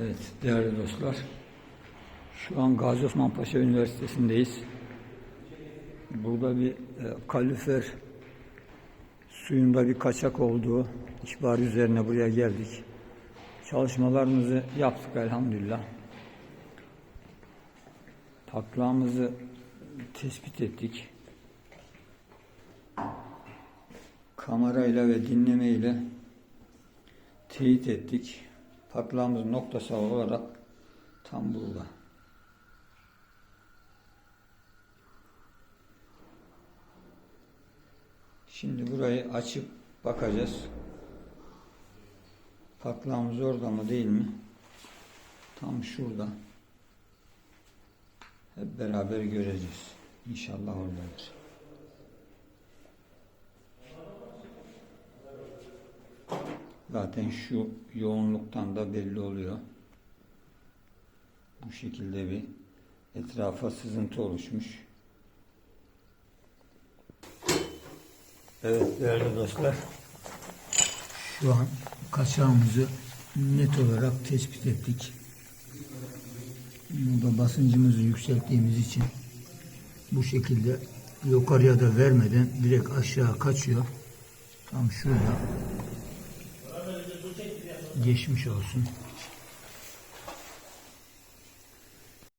Evet değerli dostlar. Şu an Gazi Osman Paşa Üniversitesi'ndeyiz. Burada bir e, kalorifer suyunda bir kaçak olduğu ihbar üzerine buraya geldik. Çalışmalarımızı yaptık elhamdülillah. Patlağımızı tespit ettik. Kamerayla ve dinlemeyle teyit ettik. Patlağımız noktası olarak tam burada. Şimdi burayı açıp bakacağız. Patlağımız orada mı değil mi? Tam şurada. Hep beraber göreceğiz. İnşallah oradadır. Zaten şu yoğunluktan da belli oluyor. Bu şekilde bir etrafa sızıntı oluşmuş. Evet değerli dostlar. Şu an kaçağımızı net olarak tespit ettik. Burada basıncımızı yükselttiğimiz için bu şekilde yukarıya da vermeden direkt aşağı kaçıyor. Tam şurada geçmiş olsun.